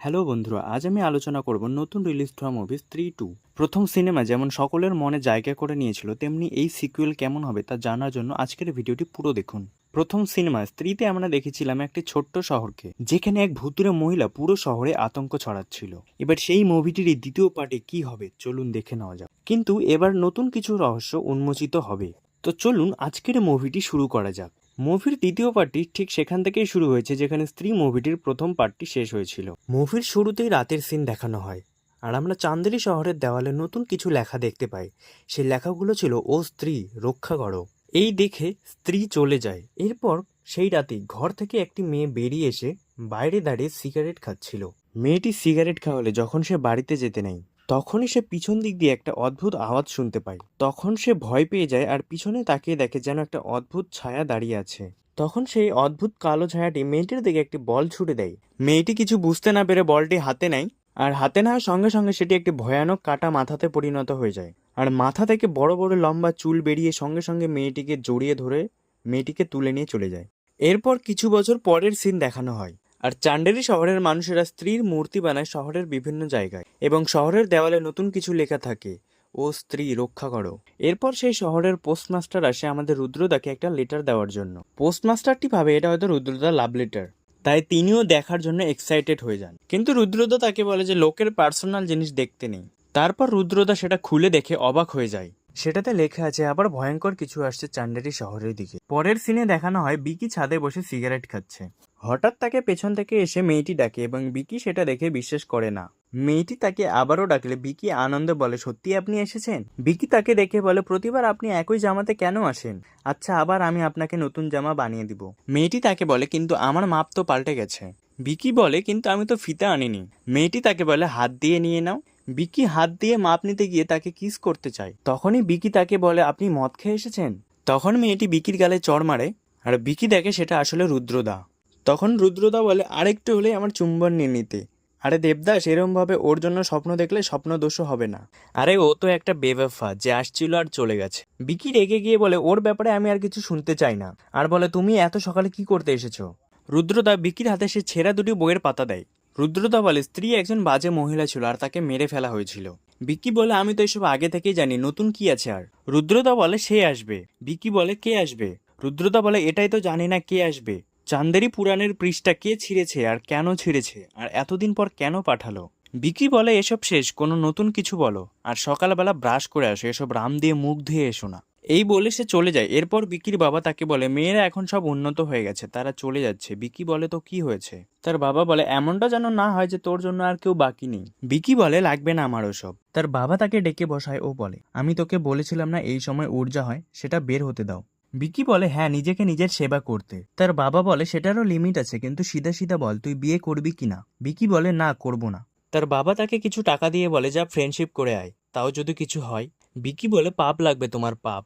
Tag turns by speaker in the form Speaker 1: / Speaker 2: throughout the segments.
Speaker 1: Hello বন্ধুরা, আজ আমি আলোচনা করব নতুন রিলিজ হওয়া মুভি স্ত্রী টু প্রথম সিনেমা যেমন সকলের মনে জায়গা করে নিয়েছিল, তেমনি এই সিকুয়েল কেমন হবে তা জানার জন্য আজকের ভিডিওটি পুরো দেখুন। প্রথম সিনেমা স্ত্রীতে আমরা দেখেছিলাম একটি ছোট্ট শহরকে, যেখানে এক ভুতুরে মহিলা পুরো শহরে আতঙ্ক ছড়াচ্ছিল। এবার সেই মুভিটির দ্বিতীয় পার্টে কি হবে, চলুন দেখে নেওয়া যাক। কিন্তু এবার নতুন কিছু রহস্য উন্মোচিত হবে। তো চলুন আজকের মুভিটি শুরু করা যাক। মুভির দ্বিতীয় পার্টটি ঠিক সেখান থেকেই শুরু হয়েছে যেখানে স্ত্রী মুভিটির প্রথম পার্টটি শেষ হয়েছিল। মুভির শুরুতেই রাতের সিন দেখানো হয় আর আমরা চান্দেরি শহরের দেওয়ালে নতুন কিছু লেখা দেখতে পাই। সেই লেখাগুলো ছিল ও স্ত্রী রক্ষা করো। এই দেখে স্ত্রী চলে যায়। এরপর সেই রাতেই ঘর থেকে একটি মেয়ে বেরিয়ে এসে বাইরে দাঁড়িয়ে সিগারেট খাচ্ছিল। মেয়েটি সিগারেট খাওয়ালে যখন সে বাড়িতে যেতে নেই। তখনই সে পিছন দিক দিয়ে একটা অদ্ভুত আওয়াজ শুনতে পায়। তখন সে ভয় পেয়ে যায় আর পিছনে তাকিয়ে দেখে যেন একটা অদ্ভুত ছায়া দাঁড়িয়ে আছে। তখন সেই অদ্ভুত কালো ছায়াটি মেয়েটির দিকে একটি বল ছুটে দেয়। মেয়েটি কিছু বুঝতে না পেরে বলটি হাতে নেয় আর হাতে নেওয়ার সঙ্গে সঙ্গে সেটি একটি ভয়ানক কাটা মাথাতে পরিণত হয়ে যায়। আর মাথা থেকে বড় বড় লম্বা চুল বেরিয়ে সঙ্গে সঙ্গে মেয়েটিকে জড়িয়ে ধরে মেয়েটিকে তুলে নিয়ে চলে যায়। এরপর কিছু বছর পরের সিন দেখানো হয়। আর চান্ডেরি শহরের মানুষেরা স্ত্রীর মূর্তি বানায় শহরের বিভিন্ন জায়গায় এবং শহরের দেওয়ালে নতুন কিছু লেখা থাকে, ও স্ত্রী, রক্ষা করো। এরপর সেই শহরের পোস্টমাস্টার আসে আমাদের রুদ্রদাকে একটা লেটার দেওয়ার জন্য। পোস্টমাস্টারটি ভাবে এটা হয়তো রুদ্রদার লাভ লেটার, তাই তিনিও দেখার জন্য এক্সাইটেড হয়ে যান। কিন্তু রুদ্রদা তাকে বলে যে লোকের পার্সোনাল জিনিস দেখতে নেই। তারপর রুদ্রদা সেটা খুলে দেখে অবাক হয়ে যায়। সেটাতে লেখা আছে, আবার ভয়ঙ্কর কিছু আসছে চান্ডেরি শহরের দিকে। পরের সিনে দেখানো হয়, বিকি ছাদে বসে সিগারেট খাচ্ছে। হঠাৎ তাকে পেছন থেকে এসে মেয়েটি ডাকে এবং বিকি সেটা দেখে বিশ্বাস করে না। মেয়েটি তাকে আবারও ডাকলে, বিকি, আনন্দে বলে সত্যি আপনি এসেছেন? বিকি তাকে দেখে বলে, প্রতিবার আপনি একই জামাতে কেন আসেন? আচ্ছা আবার আমি আপনাকে নতুন জামা বানিয়ে দিব। মেয়েটি তাকে বলে, কিন্তু আমার মাপ তো পাল্টে গেছে। বিকি বলে, কিন্তু আমি তো ফিতা আনিনি। মেয়েটি তাকে বলে, হাত দিয়ে নিয়ে নাও। বিকি হাত দিয়ে মাপ নিতে গিয়ে তাকে কিস করতে চায়। তখনই বিকি তাকে বলে, আপনি মদ খেয়ে এসেছেন? তখন মেয়েটি বিকির গালে চড় মারে, আর বিকি দেখে সেটা আসলে রুদ্রদা। তখন রুদ্রদা বলে, আরেকটু হলেই আমার চুম্বন নিয়ে নিতে। আরে দেবদাস এরম ভাবে ওর জন্য স্বপ্ন দেখলে স্বপ্ন দোষও হবে না। আরে ও তো একটা বেবেফা, যে আসছিল আর চলে গেছে। বিকি রেগে গিয়ে বলে, ওর ব্যাপারে আমি আর কিছু শুনতে চাই না। আর বলে, তুমি এত সকালে কি করতে এসেছ? রুদ্রদা বিকির হাতে সে ছেঁড়া দুটি বইয়ের পাতা দেয়। রুদ্রদা বলে, স্ত্রী একজন বাজে মহিলা ছিল আর তাকে মেরে ফেলা হয়েছিল। বিকি বলে, আমি তো এসব আগে থেকেই জানি, নতুন কি আছে আর? রুদ্রদা বলে, সে আসবে। বিকি বলে, কে আসবে? রুদ্রদা বলে, এটাই তো জানি না কে আসবে। চান্দেরি পুরাণের পৃষ্ঠা কে ছিঁড়েছে আর কেন ছিঁড়েছে আর এতদিন পর কেন পাঠালো? বিকি বলে, এসব শেষ, কোনো নতুন কিছু বলো। আর সকালবেলা ব্রাশ করে আসো, এসব রাম দিয়ে মুখ ধুয়ে এসো না। এই বলে সে চলে যায়। এরপর বিকির বাবা তাকে বলে, মেয়েরা এখন সব উন্নত হয়ে গেছে, তারা চলে যাচ্ছে বিকি বলে, তো কি হয়েছে তার বাবা বলে, এমনটা যেন না হয় যে তোর জন্য আর কেউ বাকি নেই বিকি বলে, লাগবে না আমার ওসব তার বাবা তাকে ডেকে বসায়, ও বলে, আমি তোকে বলেছিলাম না এই সময় ঊর্জা হয়, সেটা বের হতে দাও বিকি বলে হ্যাঁ নিজেকে নিজের সেবা করতে তার বাবা বলে, সেটারও লিমিট আছে, কিন্তু সিধা সিধা বল, তুই বিয়ে করবি কি না বিকি বলে, না, করব না তার বাবা তাকে কিছু টাকা দিয়ে বলে, যা ফ্রেন্ডশিপ করে আয়, তাও যদি কিছু হয় বিকি বলে, পাপ লাগবে তোমার পাপ।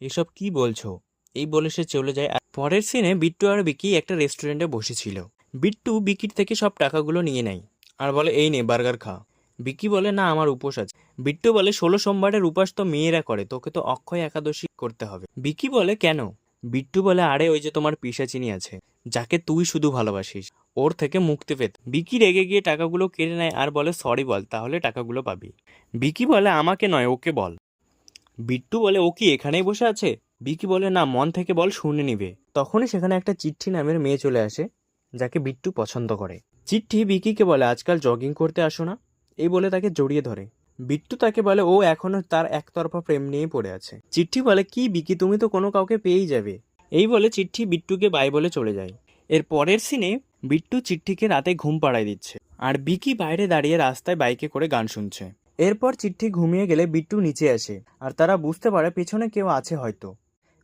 Speaker 1: এসব কি বলছো? এই বলে সে চলে যায় পরের সিনে বিট্টু আর বিকি একটা রেস্টুরেন্টে বসেছিল। বিট্টু বিকির থেকে সব টাকাগুলো নিয়ে নেয় আর বলে, এই নে, বার্গার খা। বিকি বলে, না, আমার উপোস আছে। বিট্টু বলে, ষোলো সোমবারের উপাস তো মেয়েরা করে, তোকে তো অক্ষয় একাদশী করতে হবে। বিকি বলে, কেন? বিট্টু বলে, আরে, ওই যে তোমার পিসাচিনি আছে, যাকে তুই শুধু ভালোবাসিস, ওর থেকে মুক্তি পেতে। বিকি রেগে গিয়ে টাকাগুলো কেড়ে নেয় আর বলে, সরি বল, তাহলে টাকাগুলো পাবি। বিকি বলে, আমাকে নয়, ওকে বল। বিট্টু বলে, ও কি এখানেই বসে আছে? বিকি বলে, না, মন থেকে বল শুনে নিবে। তখনই সেখানে একটা চিঠ্ঠি নামের মেয়ে চলে আসে, যাকে বিট্টু পছন্দ করে। চিঠ্ঠি বিকিকে বলে, আজকাল জগিং করতে আসো না? এই বলে তাকে জড়িয়ে ধরে। বিট্টু তাকে বলে, ও এখনও তার একতরফা প্রেম নিয়েই পড়ে আছে। চিঠ্ঠি বলে, কি বিকি, তুমি তো কোনো কাউকে পেয়েই যাবে। এই বলে চিঠ্ঠি বিট্টুকে বাই বলে চলে যায়। এর পরের সিনে বিট্টু চিঠ্ঠিকে রাতে ঘুম পাড়ায় দিচ্ছে, আর বিকি বাইরে দাঁড়িয়ে রাস্তায় বাইকে করে গান শুনছে। এরপর চিঠ্ঠি ঘুমিয়ে গেলে বিট্টু নিচে আসে, আর তারা বুঝতে পারে পেছনে কেউ আছে হয়তো।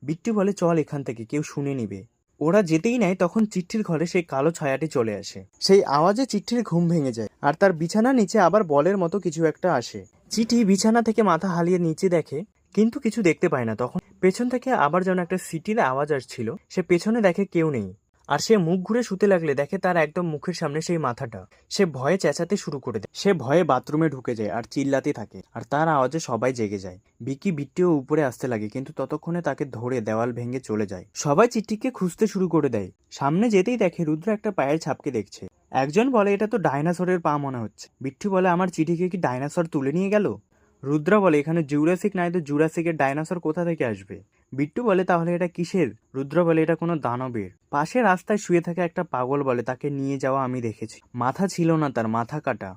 Speaker 1: বিট্টু বলে, চল এখান থেকে, কেউ শুনে নিবে। ওরা যেতেই নাই তখন চিঠ্ঠির ঘরে সেই কালো ছায়াটি চলে আসে। সেই আওয়াজে চিঠ্ঠির ঘুম ভেঙে যায়, আর তার বিছানা নিচে আবার বলের মতো কিছু একটা আসে। চিঠি বিছানা থেকে মাথা হালিয়ে নিচে দেখে, কিন্তু কিছু দেখতে পায় না। তখন পেছন থেকে আবার যেন একটা সিটির আওয়াজ আসছিল, সে পেছনে দেখে কেউ নেই। আর সে মুখ ঘুরে শুতে লাগলে দেখে তার একদম মুখের সামনে সেই মাথাটা। সে ভয়ে চেঁচাতে শুরু করে দেয়। সে ভয়ে বাথরুমে ঢুকে যায় আর চিল্লাতে থাকে আর তার আওয়াজে সবাই জেগে যায়। বিকি বিট্টিও উপরে আসতে লাগে কিন্তু ততক্ষণে তাকে ধরে দেওয়াল ভেঙে চলে যায়। সবাই চিট্টিকে খুঁজতে শুরু করে দেয়। সামনে যেতেই দেখে রুদ্র একটা পায়ের ছাপকে দেখছে। একজন বলে, এটা তো ডাইনোসরের পা মনে হচ্ছে। বিট্টু বলে, আমার চিঠিকে কি ডাইনোসর তুলে নিয়ে গেল? রুদ্র বলে, এখানে জুরাসিক নাই তো জুরাসিকের ডাইনোসর কোথা থেকে আসবে? বিট্টু বলে, তাহলে এটা কিসের? রুদ্র বলে, এটা কোনো দানবের। পাশে রাস্তায় শুয়ে থাকা একটা পাগল বলে, তাকে নিয়ে যাওয়া আমি দেখেছি। মাথা ছিল না তার, মাথা কাটা।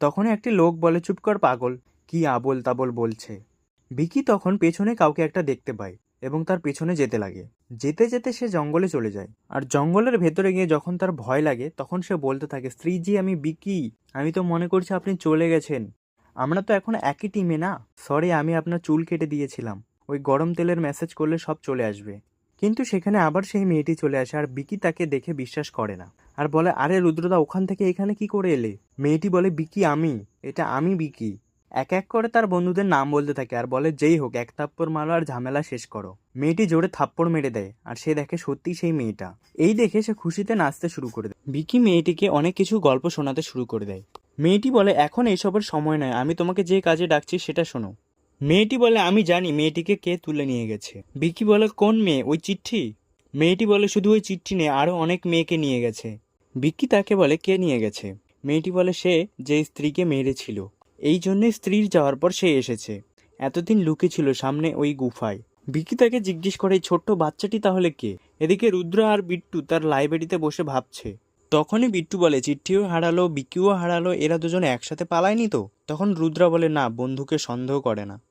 Speaker 1: তখনই একটি লোক বলে, চুপ কর পাগল। কি আবল তাবল বলছে। বিকি তখন পেছনে কাউকে একটা দেখতে পায় এবং তার পেছনে যেতে লাগে। যেতে যেতে সে জঙ্গলে চলে যায়। আর জঙ্গলের ভেতরে গিয়ে যখন তার ভয় লাগে, তখন সে বলতে থাকে স্ত্রীজি আমি বিকি। আমি তো মনে করছি আপনি চলে গেছেন। আমরা তো এখন একই টিমে না। সরি আমি আপনার চুল কেটে দিয়েছিলাম। ওই গরম তেলের মেসেজ করলে সব চলে আসবে। কিন্তু সেখানে আবার সেই মেয়েটি চলে আসে আর বিকি তাকে দেখে বিশ্বাস করে না। আর বলে, আরে রুদ্রদা, ওখান থেকে এখানে কি করে এলে? মেয়েটি বলে, বিকি, আমি। এটা আমি বিকি। এক এক করে তার বন্ধুদের নাম বলতে থাকে আর বলে, যেই হোক, এক থাপ্পড় মারো আর ঝামেলা শেষ করো। মেয়েটি জোরে থাপ্পড় মেরে দেয় আর সে দেখে সত্যি সেই মেয়েটা। এই দেখে সে খুশিতে নাচতে শুরু করে দেয়। বিকি মেয়েটিকে অনেক কিছু গল্প শোনাতে শুরু করে দেয়। মেয়েটি বলে, এখন এসবের সময় নয়। আমি তোমাকে যে কাজে ডাকছি সেটা শোনো। মেয়েটি বলে, আমি জানি মেয়েটিকে কে তুলে নিয়ে গেছে। বিকি বলে, কোন মেয়ে? ওই চিঠি? মেয়েটি বলে, শুধু ওই চিঠি নেই আরও অনেক মেয়েকে নিয়ে গেছে। বিকি তাকে বলে, কে নিয়ে গেছে? মেয়েটি বলে, সে যে স্ত্রীকে মেরেছিল। এই জন্যে স্ত্রীর যাওয়ার পর সে এসেছে। এতদিন লুকে ছিল সামনে ওই গুফায়। বিকি তাকে জিজ্ঞেস করে, এই ছোট্ট বাচ্চাটি তাহলে কে? এদিকে রুদ্র আর বিট্টু তার লাইব্রেরিতে বসে ভাবছে। তখনই বিট্টু বলে চিঠ্ঠিও হারালো, বিকিও হারালো, এরা দুজনে একসাথে পালায়নি তো? তখন রুদ্রা বলে, না, বন্ধুকে সন্দেহ করে না।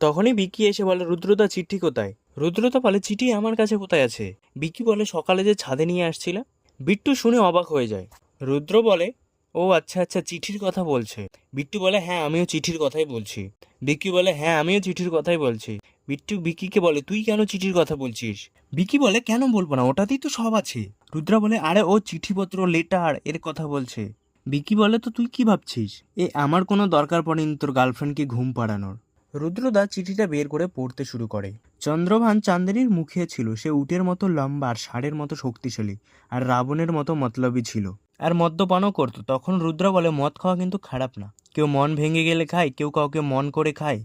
Speaker 1: তখনই বিকি এসে বলে, রুদ্রদা, চিঠি কোথায়? রুদ্রদা বলে, চিঠি আমার কাছে কোথায় আছে? বিকি বলে, সকালে যে ছাদে নিয়ে আসছিল বিট্টু শুনে অবাক হয়ে যায়। রুদ্র বলে, ও আচ্ছা আচ্ছা চিঠির কথা বলছে। বিট্টু বলে হ্যাঁ আমিও চিঠির কথাই বলছি। বিকি বলে হ্যাঁ আমিও চিঠির কথাই বলছি। বিট্টু বিকিকে বলে, তুই কেন চিঠির কথা বলছিস? বিকি বলে, কেন বলব না, ওটাতেই তো সব আছে। রুদ্রা বলে, আরে, ও চিঠিপত্র, লেটার, এর কথা বলছে। বিকি বলে, তো তুই কি ভাবছিস? এ, আমার কোনো দরকার পড়েনি তোর গার্লফ্রেন্ডকে ঘুম পাড়ানোর। রুদ্রদা চিঠিটা বের করে পড়তে শুরু করে। চন্দ্রভান চাঁদেরির মুখে ছিল সে উটের মতো লম্বা আর ষাঁড়ের মতো শক্তিশালী আর রাবণের মতো মতলবী ছিল। আর মদ্যপানও করতো তখন রুদ্র বলে মদ খাওয়া কিন্তু খারাপ না। কেউ মন ভেঙে গেলে খায় কেউ কাউকে মন করে খায়।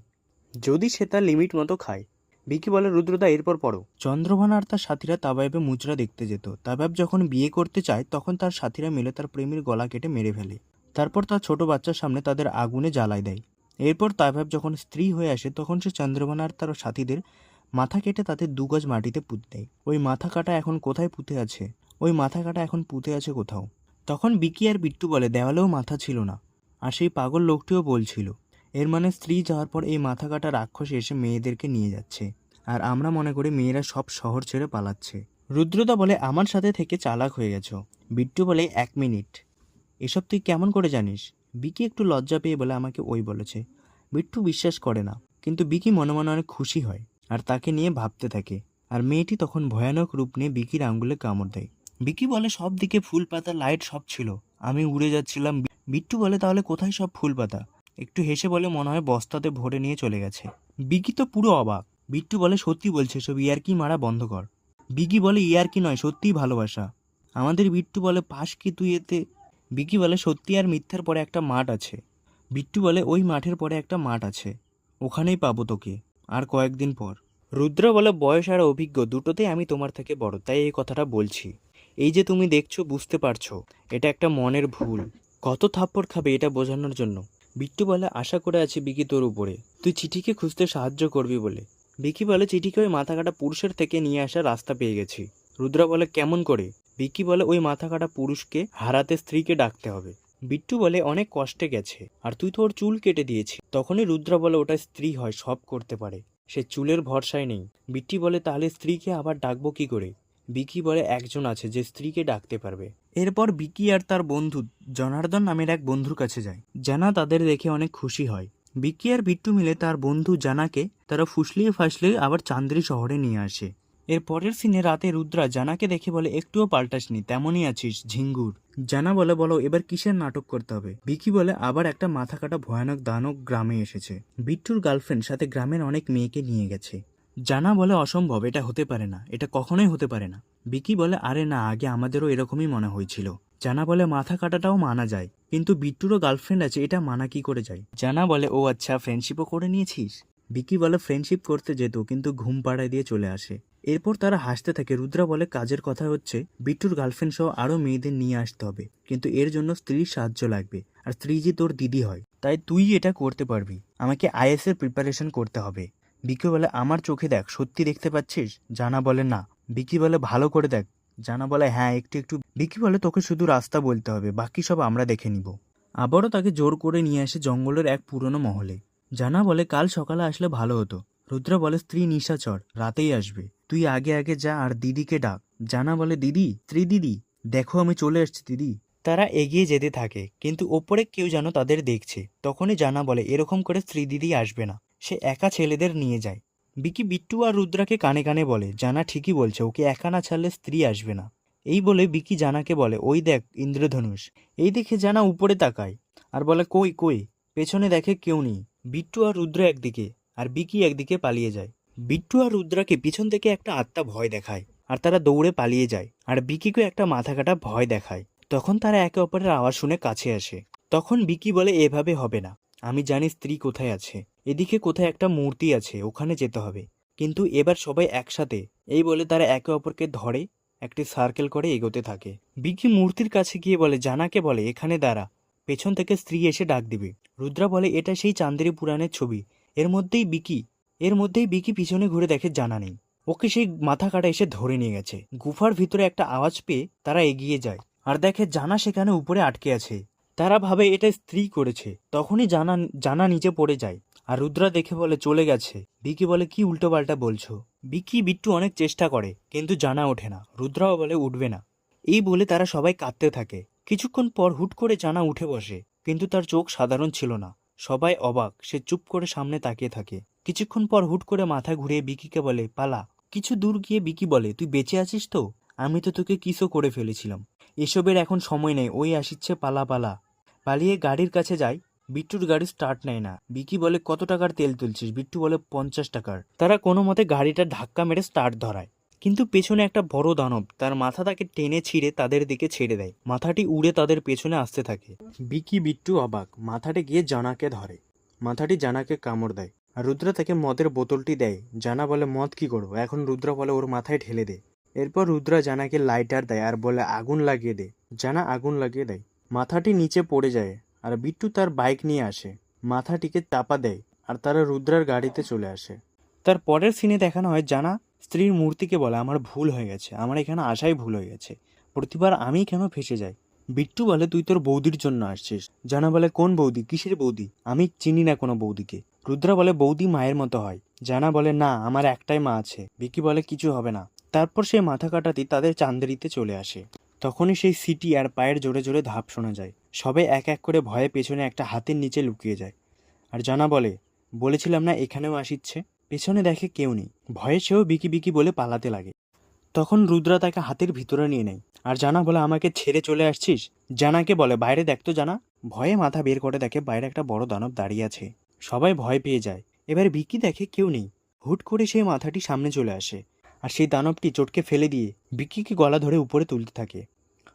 Speaker 1: যদি সে তার লিমিট মতো খায়। বিকি বলে রুদ্রদা এরপর পড়ো। চন্দ্রভান আর তার সাথীরা তাবাইবে মুচরা দেখতে যেত। তাবাব যখন বিয়ে করতে চায় তখন তার সাথীরা মিলে তার প্রেমীর গলা কেটে মেরে ফেলে। তারপর তার ছোট বাচ্চার সামনে তাদের আগুনে জ্বালায় দেয়। এরপর তাইভাব যখন স্ত্রী হয়ে আসে, তখন সে চন্দ্রভান আর তার সাথীদের মাথা কেটে তাদের দু গজ মাটিতে পুঁতে দেয়। ওই মাথা কাটা এখন কোথায় পুঁতে আছে? ওই মাথা কাটা এখন পুঁতে আছে কোথাও? তখন বিকি আর বিট্টু বলে, দেওয়ালেও মাথা ছিল না। আর সেই পাগল লোকটিও বলছিল, এর মানে স্ত্রী যাওয়ার পর এই মাথা কাটা রাক্ষস এসে মেয়েদেরকে নিয়ে যাচ্ছে, আর আমরা মনে করি মেয়েরা সব শহর ছেড়ে পালাচ্ছে। রুদ্রতা বলে, আমার সাথে থেকে চালাক হয়ে গেছো। বিট্টু বলে, এক মিনিট। এসব তুই কেমন করে জানিস? বিকি একটু লজ্জা পেয়ে বলে আমাকে ওই বলেছে। বিট্টু বিশ্বাস করে না, কিন্তু বিকি মনে মনে অনেক খুশি হয় আর তাকে নিয়ে ভাবতে থাকে। আর মেয়েটি তখন ভয়ানক রূপ নিয়ে বিকির আঙ্গুলে কামড় দেয়। বিকি বলে, সব দিকে ফুল পাতা, লাইট সব ছিল। আমি উড়ে যাচ্ছিলাম। বিট্টু বলে, তাহলে কোথায় সব ফুল পাতা? একটু হেসে বলে, মনে হয় বস্তাতে ভরে নিয়ে চলে গেছে। বিকি তো পুরো অবাক। বিট্টু বলে, সত্যি বলছে সব ইয়ারকি মারা বন্ধ কর। বিকি বলে, ইয়ারকি নয়, সত্যিই ভালোবাসা। আমাদের বিট্টু বলে পাশ কি তুই এতে বিকি বলে, সত্যি আর মিথ্যার পরে একটা মাঠ আছে। বিট্টু বলে, ওই মাঠের পরে একটা মাঠ আছে। ওখানেই পাবো তোকে। আর কয়েকদিন পর, রুদ্র বলে, বয়স আর অভিজ্ঞ দুটোতেই আমি তোমার থেকে বড়, তাই এই কথাটা বলছি। এই যে তুমি দেখছ, বুঝতে পারছ, এটা একটা মনের ভুল। কত থাপ্পড় খাবে এটা বোঝানোর জন্য? বিট্টু বলে, আশা করে আছি বিকি তোর উপরে। তুই চিঠিকে খুঁজতে সাহায্য করবি বলে। বিকি বলে, চিঠিকে ওই মাথা কাটা পুরুষের থেকে নিয়ে আসার রাস্তা পেয়ে গেছি। রুদ্রা বলে, কেমন করে? বিকি বলে ওই মাথা কাটা পুরুষকে হারাতে স্ত্রীকে ডাকতে হবে। বিট্টু বলে, অনেক কষ্টে গেছে। আর তুই তো ওর চুল কেটে দিয়েছি তখনই রুদ্রা বলে, ওটা স্ত্রী হয়, সব করতে পারে। সে চুলের ভরসায় নেই। বিট্টি বলে, তাহলে স্ত্রীকে আবার ডাকবো কি করে? বিকি বলে, একজন আছে যে স্ত্রীকে ডাকতে পারবে। এরপর বিকি আর তার বন্ধু জনার্দন নামের এক বন্ধুর কাছে যায়। জানা তাদের দেখে অনেক খুশি হয়। বিকি আর বিট্টু মিলে তার বন্ধু জানাকে তারা ফুসলিয়ে ফাসলিয়ে আবার চান্দ্রি শহরে নিয়ে আসে। এর পরের সিনে রাতে রুদ্রা জানাকে দেখে বলে, একটুও পাল্টাসনি তেমনই আছিস, ঝিঙ্গুর। জানা বলে, বলো, এবার কিসের নাটক করতে হবে? বিকি বলে, আবার একটা মাথা কাটা ভয়ানক দানক গ্রামে এসেছে। বিট্টুর গার্লফ্রেন্ড সাথে গ্রামের অনেক মেয়েকে নিয়ে গেছে। জানা বলে, অসম্ভব, এটা হতে পারে না, এটা কখনোই হতে পারে না। বিকি বলে, আরে না, আগে আমাদেরও এরকমই মনে হয়েছিল। জানা বলে, মাথা কাটাটাও মানা যায়, কিন্তু বিট্টুরও গার্লফ্রেন্ড আছে, এটা মানা কি করে যায়? জানা বলে, ও আচ্ছা ফ্রেন্ডশিপও করে নিয়েছিস? বিকি বলে ফ্রেন্ডশিপ করতে যেত, কিন্তু ঘুম পাড়ায় দিয়ে চলে আসে। এরপর তারা হাসতে থাকে। রুদ্রা বলে, কাজের কথা হচ্ছে, বিট্টুর গার্লফ্রেন্ড সহ আরও মেয়েদের নিয়ে আসতে হবে, কিন্তু এর জন্য স্ত্রীর সাহায্য লাগবে, আর স্ত্রী যে তোর দিদি হয়। তাই তুই এটা করতে পারবি। আমাকে আইএস এর প্রিপারেশন করতে হবে। বিকি বলে, আমার চোখে দেখ, সত্যি দেখতে পাচ্ছিস? জানা বলে, না। বিকি বলে, ভালো করে দেখ। জানা বলে হ্যাঁ একটু একটু। বিকি বলে, তোকে শুধু রাস্তা বলতে হবে, বাকি সব আমরা দেখে নিব। আবারও তাকে জোর করে নিয়ে আসে জঙ্গলের এক পুরনো মহলে। জানা বলে, কাল সকালে আসলে ভালো হতো। রুদ্র বলে, স্ত্রী নিশাচর, রাতেই আসবে। তুই আগে আগে যা আর দিদিকে ডাক। জানা বলে, দিদি স্ত্রী দিদি দেখো আমি চলে আসছি দিদি। তারা এগিয়ে যেতে থাকে, কিন্তু ওপরে কেউ যেন তাদের দেখছে। তখনই জানা বলে, এরকম করে স্ত্রী দিদি আসবে না। সে একা ছেলেদের নিয়ে যায়। বিকি বিট্টু আর রুদ্রাকে কানে কানে বলে, জানা ঠিকই বলছে, ওকে একা না ছাড়লে স্ত্রী আসবে না। এই বলে বিকি জানাকে বলে, ওই দেখ, ইন্দ্রধনুষ। এই দেখে জানা উপরে তাকায়, আর বলে, কই কই? পেছনে দেখে কেউ নেই। বিট্টু আর রুদ্র একদিকে, আর বিকি একদিকে পালিয়ে যায়। বিট্টু আর রুদ্রাকে পিছন থেকে একটা আত্মা ভয় দেখায়, আর তারা দৌড়ে পালিয়ে যায়, আর বিকিকে একটা মাথা কাটা ভয় দেখায়। তখন তারা একে অপরের আওয়াজ শুনে কাছে আসে। তখন বিকি বলে, এভাবে হবে না। আমি জানি স্ত্রী কোথায় আছে। এদিকে কোথায় একটা মূর্তি আছে, ওখানে যেতে হবে। কিন্তু এবার সবাই একসাথে। এই বলে তারা একে অপরকে ধরে, একটি সার্কেল করে এগোতে থাকে। বিকি মূর্তির কাছে গিয়ে বলে, জানাকে বলে, এখানে দাঁড়া। পেছন থেকে স্ত্রী এসে ডাক দিবে। রুদ্রা বলে, এটা সেই চান্দেরি পুরাণের ছবি। এর মধ্যেই বিকি এর মধ্যেই বিকি পিছনে ঘুরে দেখে জানা নেই। ওকে সেই মাথা কাটা এসে ধরে নিয়ে গেছে। গুফার ভিতরে একটা আওয়াজ পেয়ে তারা এগিয়ে যায়। আর দেখে জানা সেখানে উপরে আটকে আছে। তারা ভাবে এটা স্ত্রী করেছে। তখনই জানা জানা নিচে পড়ে যায়। আর রুদ্রা দেখে বলে, চলে গেছে। বিকি বলে, কি উল্টোপাল্টা বলছো? বিকি বিট্টু অনেক চেষ্টা করে, কিন্তু জানা ওঠে না। রুদ্রাও বলে, উঠবে না। এই বলে তারা সবাই কাঁদতে থাকে। কিছুক্ষণ পর হুট করে জানা উঠে বসে, কিন্তু তার চোখ সাধারণ ছিল না। সবাই অবাক, সে চুপ করে সামনে তাকিয়ে থাকে। কিছুক্ষণ পর হুট করে মাথা ঘুরিয়ে বিকিকে বলে, পালা, কিছু দূর গিয়ে বিকি বলে, তুই বেঁচে আছিস তো? আমি তো তোকে কিসও করে ফেলেছিলাম। এসবের এখন সময় নেই, ওই আসিচ্ছে, পালা পালা। পালিয়ে গাড়ির কাছে যায় বিট্টুর গাড়ি স্টার্ট নেয় না। বিকি বলে, কত টাকার তেল তুলছিস? বিট্টু বলে, পঞ্চাশ টাকার। তারা কোনো মতে গাড়িটা ধাক্কা মেরে স্টার্ট ধরায়। কিন্তু পেছনে একটা বড় দানব, তার মাথা তাকে টেনে ছিঁড়ে তাদের দিকে ছেড়ে দেয়। মাথাটি উড়ে তাদের পেছনে আসতে থাকে। বিকি, বিট্টু অবাক, মাথাটি গিয়ে জানাকে ধরে। মাথাটি জানাকে কামড় দেয়। রুদ্র তাকে মদের বোতলটি দেয়। জানা বলে, মদ কি করব? এখন রুদ্র বলে ওর মাথায় ঢেলে দে। এরপর রুদ্রা জানাকে লাইটার দেয় আর বলে, আগুন লাগিয়ে দে। জানা আগুন লাগিয়ে দেয়। মাথাটি নিচে পড়ে যায় আর বিট্টু তার বাইক নিয়ে আসে। মাথাটিকে চাপা দেয় আর তারা রুদ্রার গাড়িতে চলে আসে। তার পরের সিনে দেখানো হয়, জানা, স্ত্রীর মূর্তিকে বলে, আমার ভুল হয়ে গেছে। আমার এখানে আসাই ভুল হয়ে গেছে। প্রতিবার আমি কেন ফেসে যাই? বিট্টু বলে, তুই তোর বৌদির জন্য আসছিস। জানা বলে, কোন বৌদি? কিসের বৌদি? আমি চিনি না কোনো বৌদিকে। রুদ্রা বলে, বৌদি মায়ের মতো হয়। জানা বলে, না, আমার একটাই মা আছে। বিকি বলে, কিছু হবে না। তারপর সে মাথা কাটাতেই তাদের চান্দেরিতে চলে আসে। তখনই সেই সিটি আর পায়ের জোরে জোরে ধাপ শোনা যায়। সবে এক এক করে ভয়ে পেছনে একটা হাতের নিচে লুকিয়ে যায়। আর জানা বলে, বলেছিলাম না, এখানেও আসিচ্ছে। পেছনে দেখে কেউ নেই। ভয়ে সেও বিকি বিকি বলে পালাতে লাগে। তখন রুদ্রা তাকে হাতের ভিতরে নিয়ে নেয়। আর জানা বলে, আমাকে ছেড়ে চলে আসছিস? জানাকে বলে, বাইরে দেখতো জানা। ভয়ে মাথা বের করে দেখে, বাইরে একটা বড় দানব দাঁড়িয়ে আছে। সবাই ভয় পেয়ে যায়। এবার বিকি দেখে কেউ নেই। হুট করে সেই মাথাটি সামনে চলে আসে আর সেই দানবটি চটকে ফেলে দিয়ে বিকিকে গলা ধরে উপরে তুলতে থাকে।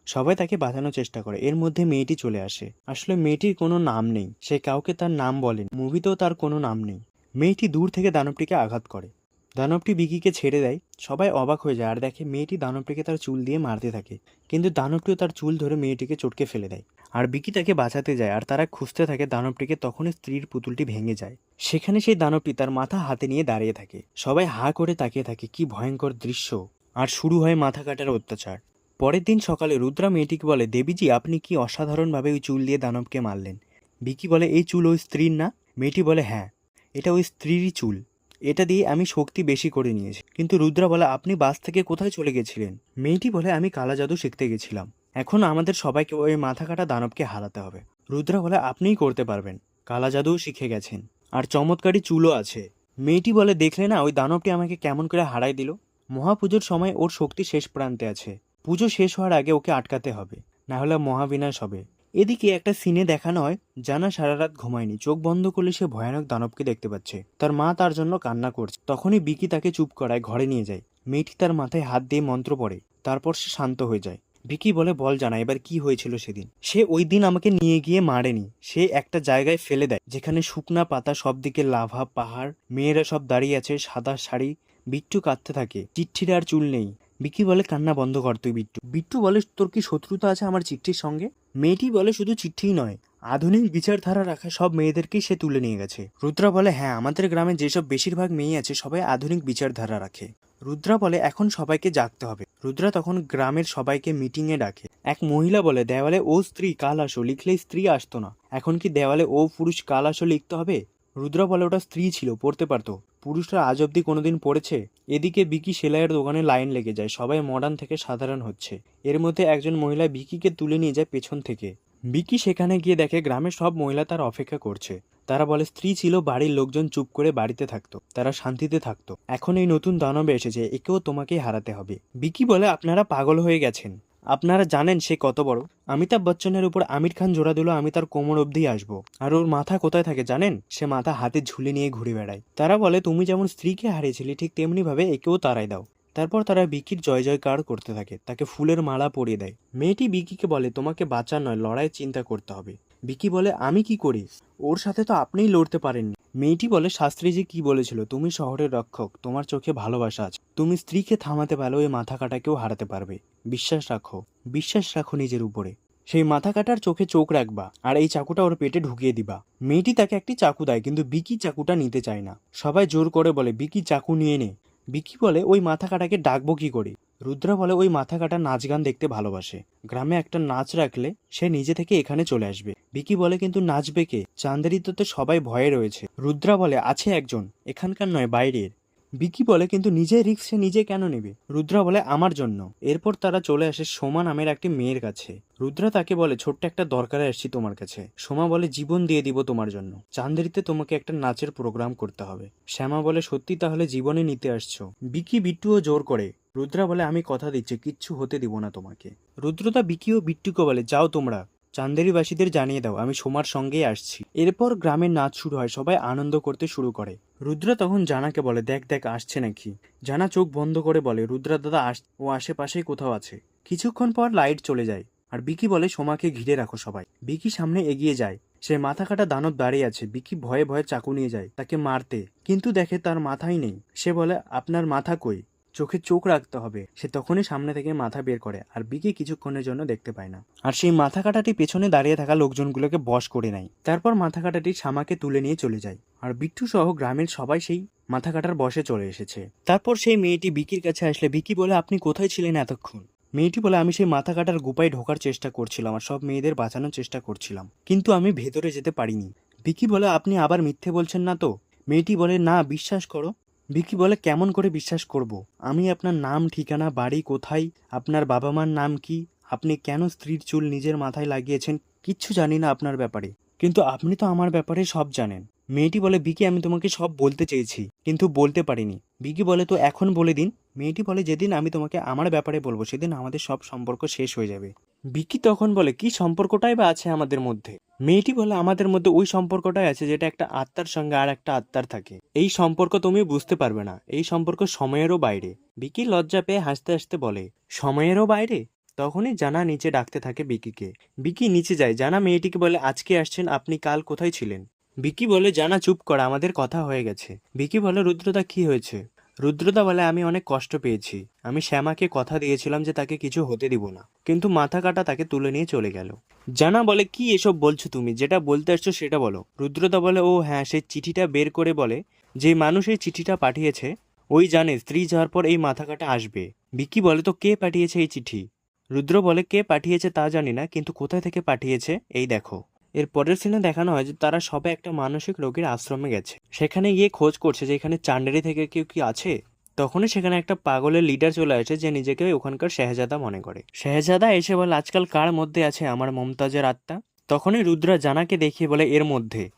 Speaker 1: সবাই তাকে বাঁচানোর চেষ্টা করে। এর মধ্যে মেয়েটি চলে আসে। আসলে মেয়েটির কোনো নাম নেই। সে কাউকে তার নাম বলেন মুভিতেও তার কোনো নাম নেই। মেয়েটি দূর থেকে দানবটিকে আঘাত করে। দানবটি বিকিকে ছেড়ে দেয়। সবাই অবাক হয়ে যায়। আর দেখে মেয়েটি দানবটিকে তার চুল দিয়ে মারতে থাকে। কিন্তু দানবটিও তার চুল ধরে মেয়েটিকে চটকে ফেলে দেয়। আর বিকি তাকে বাঁচাতে যায়। আর তারা খুঁজতে থাকে দানবটিকে তখনই স্ত্রীর পুতুলটি ভেঙে যায়। সেখানে সেই দানবটি তার মাথা হাতে নিয়ে দাঁড়িয়ে থাকে। সবাই হা করে তাকিয়ে থাকে। কি ভয়ঙ্কর দৃশ্য। আর শুরু হয় মাথা কাটার অত্যাচার। পরের দিন সকালে রুদ্রা মেয়েটিকে বলে, দেবীজি, আপনি কি অসাধারণভাবে ওই চুল দিয়ে দানবকে মারলেন? বিকি বলে, এই চুল ওই স্ত্রীর না? মেয়েটি বলে হ্যাঁ এটা ওই স্ত্রীরই চুল। এটা দিয়ে আমি শক্তি বেশি করে নিয়েছি। কিন্তু রুদ্রা বলে, আপনি বাস থেকে কোথায় চলে গেছিলেন? মেয়েটি বলে, আমি কালা জাদু শিখতে গেছিলাম। এখন আমাদের সবাইকে ওই মাথা কাটা দানবকে হারাতে হবে। রুদ্রা বলে, আপনিই করতে পারবেন। কালা জাদুও শিখে গেছেন। আর চমৎকারী চুলও আছে। মেয়েটি বলে, দেখলে না, ওই দানবটি আমাকে কেমন করে হারাই দিল? মহাপুজোর সময় ওর শক্তি শেষ প্রান্তে আছে। পুজো শেষ হওয়ার আগে ওকে আটকাতে হবে। না হলে মহাবিনাশ হবে। এদিকে একটা সিনে দেখানো হয় জানা সারা রাত ঘুমায়নি, চোখ বন্ধ করলে সে ভয়ানক দানবকে দেখতে পাচ্ছে। তার মা তার জন্য কান্না করছে। তখনই বিকি তাকে চুপ করায়, ঘরে নিয়ে যায়। মেয়েটি তার মাথায় হাত দিয়ে মন্ত্র পড়ে, তারপর সে শান্ত হয়ে যায়। ভিকি বলে, বল জানা, এবার কি হয়েছিল সেদিন? সে ওই দিন আমাকে নিয়ে গিয়ে মারেনি। সে একটা জায়গায় ফেলে দেয়, যেখানে শুকনা পাতা সব দিকে লাভা, পাহাড়, মেয়েরা সব দাঁড়িয়ে আছে, সাদা শাড়ি, বিট্টু কাঁদতে থাকে চিঠ্ঠির আর চুল নেই। বিকি বলে কান্না বন্ধ কর তুই, বিট্টু। বিট্টু বলে, তোর কি শত্রুতা আছে আমার চিঠ্ঠির সঙ্গে? মেয়েটি বলে, শুধু চিঠিই নয়, আধুনিক বিচারধারা রাখা সব মেয়েদেরকেই সে তুলে নিয়ে গেছে। রুদ্রা বলে হ্যাঁ আমাদের গ্রামে যেসব বেশিরভাগ মেয়ে আছে, সবাই আধুনিক বিচারধারা রাখে। রুদ্রা বলে, এখন সবাইকে জাগতে হবে। রুদ্রা তখন গ্রামের সবাইকে মিটিংয়ে ডাকে। এক মহিলা বলে, দেওয়ালে ও স্ত্রী, কাল আসো লিখলেই স্ত্রী আসতো না। এখন কি দেওয়ালে ও পুরুষ, কাল আসো, লিখতে হবে? রুদ্রা বলে, ওটা স্ত্রী ছিল, পড়তে পারতো। পুরুষরা আজ অব্দি কোনোদিন পড়েছে? এদিকে বিকি সেলাইয়ের দোকানে লাইন লেগে যায়। সবাই মডার্ন থেকে সাধারণ হচ্ছে। এর মধ্যে একজন মহিলা বিকিকে তুলে নিয়ে যায় পেছন থেকে। বিকি সেখানে গিয়ে দেখে গ্রামের সব মহিলা তার অপেক্ষা করছে। তারা বলে, স্ত্রী ছিল বাড়ির লোকজন চুপ করে বাড়িতে থাকতো। তারা শান্তিতে থাকতো। এখন এই নতুন দানবে এসেছে। একেও তোমাকেই হারাতে হবে। বিকি বলে, আপনারা পাগল হয়ে গেছেন। আপনারা জানেন সে কত বড়? অমিতাভ বচ্চনের উপর আমির খান জোড়া দিল আমি তার কোমর অবধি আসব। আর ওর মাথা কোথায় থাকে জানেন? সে মাথা হাতে ঝুলে নিয়ে ঘুরে বেড়ায়। তারা বলে, তুমি যেমন স্ত্রীকে হারিয়েছিলে, ঠিক তেমনি ভাবে একেও তারাই দাও। তারপর তারা বিকির জয় জয়কার করতে থাকে, তাকে ফুলের মালা পরিয়ে দেয়। মেয়েটি বিকিকে বলে, তোমাকে বাঁচা নয় লড়াই চিন্তা করতে হবে। বিকি বলে, আমি কি করি? ওর সাথে তো আপনিই লড়তে পারেননি। মেয়েটি বলে শাস্ত্রীজি কি বলেছিল, তুমি শহরের রক্ষক, তোমার চোখে ভালোবাসা আছে। তুমি স্ত্রীকে থামাতে পারলে ওই মাথা কাটাকেও হারাতে পারবে। বিশ্বাস রাখো বিশ্বাস রাখো নিজের উপরে। সেই মাথা কাটার চোখে চোখ রাখবা আর এই চাকুটা ওর পেটে ঢুকিয়ে দিবা। মেয়েটি তাকে একটি চাকু দেয়, কিন্তু বিকি চাকুটা নিতে চায় না। সবাই জোর করে বলে বিকি চাকু নিয়ে নে। বিকি বলে, ওই মাথা কাটাকে ডাকবো কি করে? রুদ্রা বলে, ওই মাথা কাটা নাচ গান দেখতে ভালোবাসে। গ্রামে একটা নাচ রাখলে সে নিজে থেকে এখানে চলে আসবে। বিকি বলে, কিন্তু নাচবে কে? চান্দেরিতে তো সবাই ভয়ে রয়েছে। রুদ্রা বলে, আছে একজন, এখানকার নয়, বাইরের। বিকি বলে, কিন্তু নিজে রিক্স সে নিজে কেন নেবে? রুদ্রা বলে, আমার জন্য। এরপর তারা চলে আসে সোমা নামের একটি মেয়ের কাছে। রুদ্রা তাকে বলে, ছোট্ট একটা দরকারে আসছি তোমার কাছে। সোমা বলে, জীবন দিয়ে দিব তোমার জন্য। চান্দেরিতে তোমাকে একটা নাচের প্রোগ্রাম করতে হবে। শ্যামা বলে, সত্যি তাহলে জীবনে নিতে আসছো? বিকি বিট্টুও জোর করে। রুদ্রা বলে, আমি কথা দিচ্ছি, কিচ্ছু হতে দিব না তোমাকে। রুদ্রতা বিকি ও বিট্টুকে বলে, যাও তোমরা। চান্দেরিবাসীদের জানিয়ে দাও, আমি সোমার সঙ্গেই আসছি। এরপর গ্রামের নাচ শুরু হয়, সবাই আনন্দ করতে শুরু করে। রুদ্রা তখন জানাকে বলে, দেখ দেখ, আসছে নাকি? জানা চোখ বন্ধ করে বলে, রুদ্রা দাদা, আস ও আশেপাশেই কোথাও আছে। কিছুক্ষণ পর লাইট চলে যায়। আর বিকি বলে, সোমাকে ঘিরে রাখো সবাই। বিকি সামনে এগিয়ে যায়। সে মাথা কাটা দানব দাঁড়িয়ে আছে। বিকি ভয়ে ভয়ে চাকু নিয়ে যায়, তাকে মারতে। কিন্তু দেখে তার মাথাই নেই। সে বলে, আপনার মাথা কই? চোখে চোখ রাখতে হবে। সে তখনই সামনে থেকে মাথা বের করে আর বিকি কিছুক্ষণের জন্য দেখতে পায় না। আর সেই মাথা কাটাটি পেছনে দাঁড়িয়ে থাকা লোকজনগুলোকে বশ করে নেয়। তারপর মাথা কাটাটি শামাকে তুলে নিয়ে চলে যায়। আর বিট্টু সহ গ্রামের সবাই সেই মাথা কাটার বসে চলে এসেছে। তারপর সেই মেয়েটি বিকির কাছে আসলে, বিকি বলে আপনি কোথায় ছিলেন এতক্ষণ? মেয়েটি বলে, আমি সেই মাথা কাটার গুপায় ঢোকার চেষ্টা করছিলাম আর সব মেয়েদের বাঁচানোর চেষ্টা করছিলাম। কিন্তু আমি ভেতরে যেতে পারিনি। বিকি বলে, আপনি আবার মিথ্যে বলছেন না তো? মেয়েটি বলে, না, বিশ্বাস করো। বিকি বলে, কেমন করে বিশ্বাস করব? আমি আপনার নাম, ঠিকানা, বাড়ি কোথায়? আপনার বাবা মার নাম কি? আপনি কেন স্ত্রীর চুল নিজের মাথায় লাগিয়েছেন? কিচ্ছু জানি না আপনার ব্যাপারে। কিন্তু আপনি তো আমার ব্যাপারে সব জানেন। মেয়েটি বলে বিকি আমি তোমাকে সব বলতে চেয়েছি, কিন্তু বলতে পারিনি। বিকি বলে, তো এখন বলে দিন। মেয়েটি বলে, যেদিন আমি তোমাকে আমার ব্যাপারে বলব, সেদিন আমাদের সব সম্পর্ক শেষ হয়ে যাবে। বিকি তখন বলে, কি সম্পর্কটাই বা আছে আমাদের মধ্যে? মেয়েটি বলে, আমাদের মধ্যে ওই সম্পর্কটাই আছে যেটা একটা আত্মার সঙ্গে আর একটা আত্মার থাকে। এই সম্পর্ক তুমি বুঝতে পারবে না। এই সম্পর্ক সময়েরও বাইরে। বিকি লজ্জা পেয়ে হাসতে হাসতে বলে, সময়েরও বাইরে? তখনই জানা নিচে ডাকতে থাকে বিকিকে। বিকি নিচে যায়। জানা মেয়েটিকে বলে, আজকে আসছেন, আপনি কাল কোথায় ছিলেন? বিকি বলে, জানা, চুপ করা, আমাদের কথা হয়ে গেছে। বিকি বলে, রুদ্রদা, কি হয়েছে? রুদ্রদা বলে, আমি অনেক কষ্ট পেয়েছি। আমি শ্যামাকে কথা দিয়েছিলাম যে তাকে কিছু হতে দিব না। কিন্তু মাথা কাটা তাকে তুলে নিয়ে চলে গেল। জানা বলে, কি এসব বলছো তুমি? যেটা বলতে আসছো সেটা বলো। রুদ্রদা বলে, ও হ্যাঁ সেই চিঠিটা বের করে বলে, যে মানুষ এই চিঠিটা পাঠিয়েছে, ওই জানে স্ত্রী যাওয়ার পর এই মাথা কাটা আসবে। বিকি বলে, তো কে পাঠিয়েছে এই চিঠি? রুদ্র বলে, কে পাঠিয়েছে তা জানি না, কিন্তু কোথায় থেকে পাঠিয়েছে, এই দেখো। এর পরের সিনে দেখানো হয় যে তারা সবাই একটা মানসিক রোগীর আশ্রমে গেছে। সেখানে গিয়ে খোঁজ করছে যে এখানে চান্ডেরি থেকে কেউ কি আছে। তখনই সেখানে একটা পাগলের লিডার চলে আসে যে নিজেকে ওখানকার শেহজাদা মনে করে। শেহজাদা এসে বলে, আজকাল কার মধ্যে আছে আমার মমতাজের আত্মা? তখনই রুদ্রা জানাকে দেখিয়ে বলে, এর মধ্যে।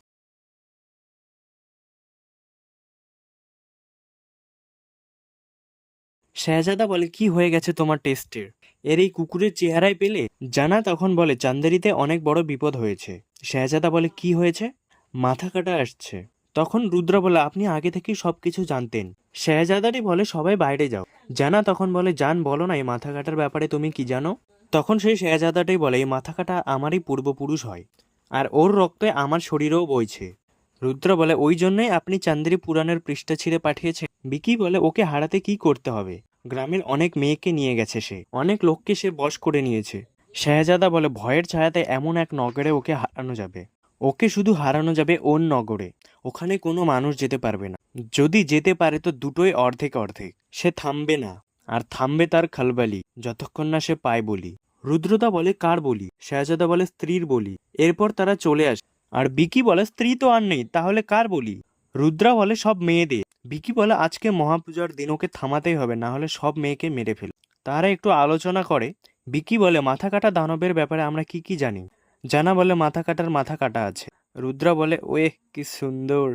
Speaker 1: শেহজাদা বলে, কি হয়ে গেছে তোমার টেস্টের এর এই কুকুরের চেহারায় পেলে জানা তখন বলে, চান্দেরিতে অনেক বড় বিপদ হয়েছে। শেহজাদা বলে, কি হয়েছে? মাথা কাটা আসছে। তখন রুদ্র বলে, আপনি আগে থেকেই সবকিছু জানতেন। শেহজাদাটি বলে, সবাই বাইরে যাও। জানা তখন বলে, জান, বলো না, এই মাথা কাটার ব্যাপারে তুমি কি জানো? তখন সেই শেহজাদাটাই বলে, এই মাথা কাটা আমারই পূর্বপুরুষ হয়, আর ওর রক্তে আমার শরীরেও বইছে। রুদ্র বলে, ওই জন্যই আপনি চান্দেরি পুরাণের পৃষ্ঠা ছিঁড়ে পাঠিয়েছেন। বিকি বলে, ওকে হারাতে কি করতে হবে? গ্রামের অনেক মেয়েকে নিয়ে গেছে সে। অনেক লোককে সে বশ করে নিয়েছে। শাহজাদা বলে, ভয়ের ছায়াতে এমন এক নগরে ওকে হারানো যাবে। ওকে শুধু হারানো যাবে ওর নগরে। ওখানে কোনো মানুষ যেতে পারবে না। যদি যেতে পারে তো দুটোই অর্ধেক অর্ধেক। সে থামবে না। আর থামবে তার খালবালি। যতক্ষণ না সে পায় বলি। রুদ্রতা বলে, কার বলি? শাহজাদা বলে, স্ত্রীর বলি। এরপর তারা চলে আসে। আর বিকি বলে, স্ত্রী তো আর নেই। তাহলে কার বলি? রুদ্রা বলে, সব মেয়েদের। বিকি বলে, আজকে মহাপূজার দিন ওকে থামাতেই হবে, না হলে সব মেয়েকে মেরে ফেল তারা একটু আলোচনা করে। বিকি বলে, মাথা কাটা দানবের ব্যাপারে আমরা কি কি জানি? জানা বলে, মাথা কাটার মাথা কাটা আছে। রুদ্রা বলে ওয়ে কি সুন্দর।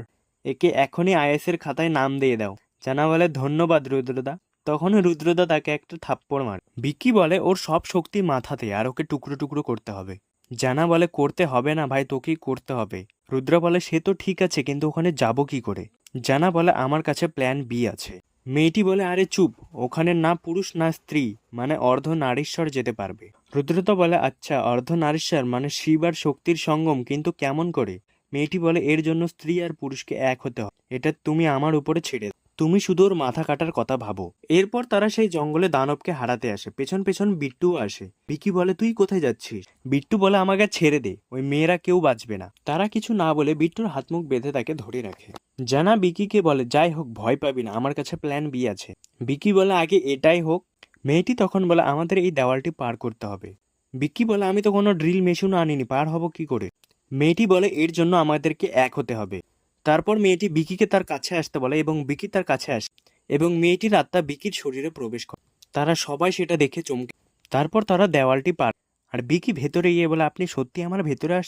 Speaker 1: একে এখনই আইএসের খাতায় নাম দিয়ে দাও। জানা বলে, ধন্যবাদ রুদ্রদা। তখনই রুদ্রদা তাকে একটা থাপ্পড় মারে। বিকি বলে, ওর সব শক্তি মাথাতে, আর ওকে টুকরো টুকরো করতে হবে। জানা বলে, করতে হবে না ভাই, তোকেই করতে হবে। রুদ্র বলে, সে তো ঠিক আছে, কিন্তু ওখানে যাব কি করে? জানা বলে আমার কাছে প্ল্যান বি আছে। মেয়েটি বলে, আরে চুপ, ওখানে না পুরুষ, না স্ত্রী মানে অর্ধ নারীশ্বর যেতে পারবে। রুদ্রত বলে আচ্ছা অর্ধ নারীশ্বর মানে শিব আর শক্তির সঙ্গম, কিন্তু কেমন করে? মেয়েটি বলে, এর জন্য স্ত্রী আর পুরুষকে এক হতে হয়, এটা তুমি আমার উপরে ছেড়ে। তুমি শুধু ওর মাথা কাটার কথা ভাবো। এরপর তারা সেই জঙ্গলে দানবকে হারাতে আসে। পেছন পেছন বিট্টু আসে। বিকি বলে, তুই কোথায় যাচ্ছিস? বিট্টু বলে, আমাকে ছেড়ে দে। ওই মেয়েরা কেউ বাঁচবে না। তারা কিছু না বলে বিট্টুর হাত মুখ বেঁধে তাকে ধরে রাখে। জানা বিকিকে বলে, যাই হোক, ভয় পাবি না। আমার কাছে প্ল্যান বি আছে। বিকি বলে, আগে এটাই হোক। মেয়েটি তখন বলে, আমাদের এই দেওয়ালটি পার করতে হবে। বিকি বলে, আমি তো কোনো ড্রিল মেশিনও আনিনি। পার হব কি করে? মেয়েটি বলে, এর জন্য আমাদেরকে এক হতে হবে। তারপর মেয়েটি বিকিকে তার কাছে আসতে বলে এবং বিকি তার কাছে আসে এবং মেয়েটির আত্মা বিকির শরীরে প্রবেশ করে। তারা সবাই সেটা দেখে চমকে তারপর তারা দেওয়ালটি পার আর বিকি ভেতরে গিয়ে বলে, আপনি সত্যি আমার ভেতরে আস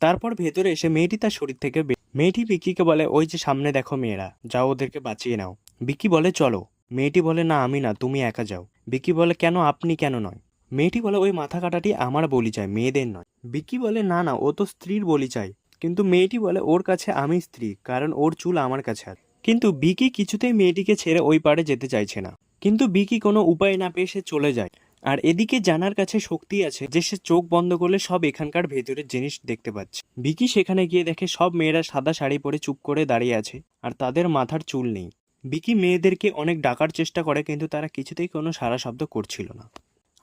Speaker 1: তারপর ভেতরে এসে মেয়েটি তার শরীর থেকে মেয়েটি বিকিকে বলে, ওই যে সামনে দেখো মেয়েরা, যাও ওদেরকে বাঁচিয়ে নাও। বিকি বলে, চলো। মেয়েটি বলে, না, আমি না, তুমি একা যাও। বিকি বলে, কেন, আপনি কেন নয়? মেয়েটি বলে, ওই মাথা কাটাটি আমার বলি চাই, মেয়েদের নয়। বিকি বলে, না না, ও তো স্ত্রীর বলি চাই। কিন্তু মেয়েটি বলে, ওর কাছে আমি স্ত্রী, কারণ ওর চুল আমার কাছে আছে। কিন্তু বিকি কিছুতেই মেয়েটিকে ছেড়ে ওই পারে যেতে চাইছে না। কিন্তু বিকি কোনো উপায় না পেয়ে সে চলে যায়। আর এদিকে জানার কাছে শক্তি আছে যে, সে চোখ বন্ধ করলে সব এখানকার ভেতরের জিনিস দেখতে পাচ্ছে। বিকি সেখানে গিয়ে দেখে সব মেয়েরা সাদা শাড়ি পরে চুপ করে দাঁড়িয়ে আছে, আর তাদের মাথার চুল নেই। বিকি মেয়েদেরকে অনেক ডাকার চেষ্টা করে, কিন্তু তারা কিছুতেই কোনো সারা শব্দ করছিল না।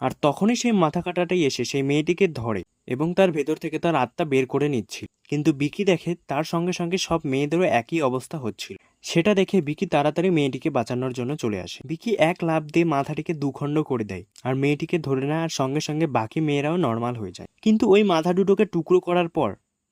Speaker 1: আর তখনই সেই মাথা কাটাটাই এসে সেই মেয়েটিকে ধরে এবং তার ভেতর থেকে তার আত্মা বের করে নিচ্ছিল। কিন্তু বিকি দেখে তার সঙ্গে সঙ্গে সব মেয়েদেরও একই অবস্থা হচ্ছিল। সেটা দেখে বিকি তাড়াতাড়ি মেয়েটিকে বাঁচানোর জন্য চলে আসে। বিকি এক লাভ দিয়ে মাথাটিকে দুখণ্ড করে দেয় আর মেয়েটিকে ধরে নেয় আর সঙ্গে সঙ্গে বাকি মেয়েরাও নর্মাল হয়ে যায়। কিন্তু ওই মাথা দুটোকে টুকরো করার পর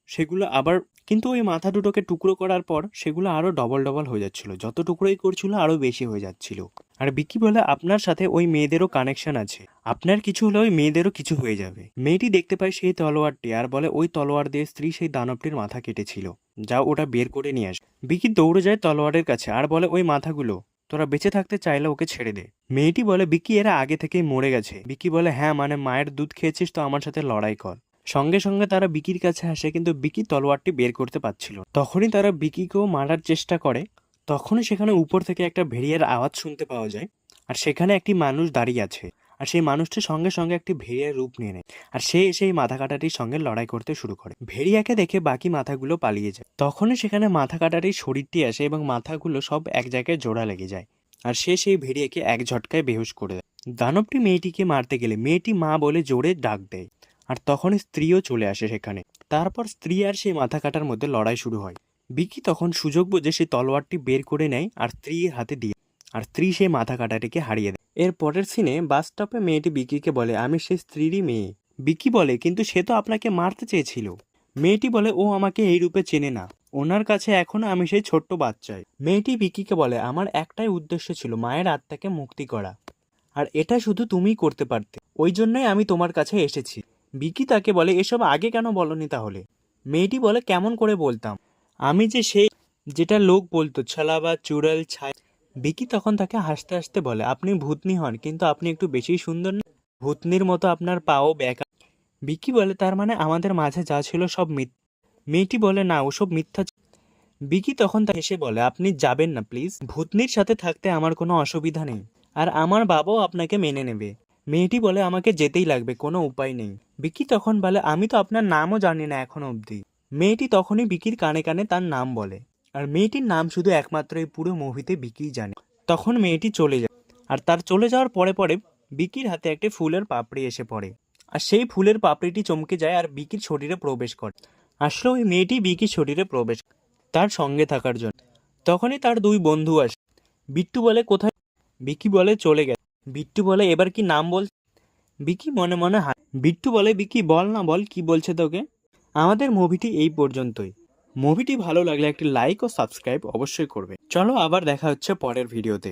Speaker 1: সেগুলো আবার কিন্তু ওই মাথা দুটোকে টুকরো করার পর সেগুলো আরও ডবল ডবল হয়ে যাচ্ছিল। যত টুকরোই করছিল আরও বেশি হয়ে যাচ্ছিল। আর বিকি বলে, আপনার সাথে ওই মেয়েদেরও কানেকশন আছে। আপনার কিছু হলে ওই মেয়েদেরও কিছু হয়ে যাবে। মেয়েটি দেখতে পায় সেই তলোয়ারটি আর বলে, ওই তলোয়ার দিয়ে স্ত্রী সেই দানবটির মাথা কেটেছিল। যা ওটা বের করে নিয়ে আসে। বিকি দৌড়ে যায় তলোয়ারের কাছে আর বলে, ওই মাথাগুলো, তোরা বেঁচে থাকতে চাইলে ওকে ছেড়ে দে। মেয়েটি বলে, বিকি এরা আগে থেকেই মরে গেছে। বিকি বলে হ্যাঁ মানে মায়ের দুধ খেয়েছিস তো আমার সাথে লড়াই কর। সঙ্গে সঙ্গে তারা বিকির কাছে আসে, কিন্তু বিকি তলোয়ারটি বের করতে পারছিল তখনই তারা বিকিকেও মারার চেষ্টা করে। তখনই সেখানে উপর থেকে একটা ভেড়িয়ার আওয়াজ শুনতে পাওয়া যায়, আর সেখানে একটি মানুষ দাঁড়িয়ে আছে, আর সেই মানুষটি সঙ্গে সঙ্গে একটি ভেড়িয়ার রূপ নিয়ে নেয়, আর সে সেই মাথা কাটাটির সঙ্গে লড়াই করতে শুরু করে। ভেড়িয়াকে দেখে বাকি মাথাগুলো পালিয়ে যায়। তখনই সেখানে মাথা কাটাটির শরীরটি আসে এবং মাথাগুলো সব এক জায়গায় জোড়া লেগে যায়, আর সে সেই ভেড়িয়াকে এক ঝটকায় বেহুশ করে দেয়। দানবটি মেয়েটিকে মারতে গেলে মেয়েটি মা বলে জোরে ডাক দেয়। আর তখনই স্ত্রীও চলে আসে সেখানে। তারপর স্ত্রী আর সেই মাথা কাটার মধ্যে লড়াই শুরু হয়। বিকি তখন সুযোগ বুঝে সেই তলোয়ারটি বের করে নেয় আর স্ত্রীর হাতে দিয়ে আর স্ত্রী সেই মাথা কাটাটিকে হারিয়ে দেয়। এর পরের সিনে বাস স্টপে মেয়েটি বিকিকে বলে, আমি সেই স্ত্রীরই মেয়ে। বিকি বলে, কিন্তু সে তো আপনাকে মারতে চেয়েছিল। মেয়েটি বলে, ও আমাকে এই রূপে চেনে না। ওনার কাছে এখনও আমি সেই ছোট্ট বাচ্চাই। মেয়েটি বিকিকে বলে, আমার একটাই উদ্দেশ্য ছিল মায়ের আত্মাকে মুক্তি করা। আর এটা শুধু তুমিই করতে পারতে। ওই জন্যই আমি তোমার কাছে এসেছি। বিকি তাকে বলে, এসব আগে কেন বলনি তাহলে? মেয়েটি বলে, কেমন করে বলতাম? আমি যে সেই যেটা লোক বলতো ছলাবা চুড়াল, ছাই বিকি তখন তাকে হাসতে হাসতে বলে, আপনি ভূতনি হন, কিন্তু আপনি একটু বেশি সুন্দর না? ভূতনির মতো আপনার পাও ব্যাকা বিকি বলে, তার মানে আমাদের মাঝে যা ছিল সব মিথ্যা? মেয়েটি বলে, না, ওসব মিথ্যা বিকি তখন তা হেসে বলে, আপনি যাবেন না, প্লিজ। ভূতনির সাথে থাকতে আমার কোনো অসুবিধা নেই। আর আমার বাবাও আপনাকে মেনে নেবে। মেয়েটি বলে, আমাকে যেতেই লাগবে, কোনো উপায় নেই। বিকি তখন বলে, আমি তো আপনার নামও জানি না এখনও অবধি। মেয়েটি তখনই বিকির কানে কানে তার নাম বলে, আর মেয়েটির নাম শুধু একমাত্র এই পুরো মুভিতে বিকিই জানে। তখন মেয়েটি চলে যায়, আর তার চলে যাওয়ার পরে পরে বিকির হাতে একটি ফুলের পাপড়ি এসে পড়ে। আর সেই ফুলের পাপড়িটি চমকে যায়, আর বিকির শরীরে প্রবেশ করে। আসলে ওই মেয়েটি বিকির শরীরে প্রবেশ তার সঙ্গে থাকার জন্য। তখনই তার দুই বন্ধু আসে। বিট্টু বলে, কোথায়? বিকি বলে, চলে গেছে। বিট্টু বলে, এবার কি নাম বল বিকি মনে মনে হাত বিট্টু বলে, বিকি, বল না বল, কি বলছে তোকে? আমাদের মুভিটি এই পর্যন্তই। মুভিটি ভালো লাগলে একটি লাইক ও সাবস্ক্রাইব অবশ্যই করবে। চলো আবার দেখা হচ্ছে পরের ভিডিওতে।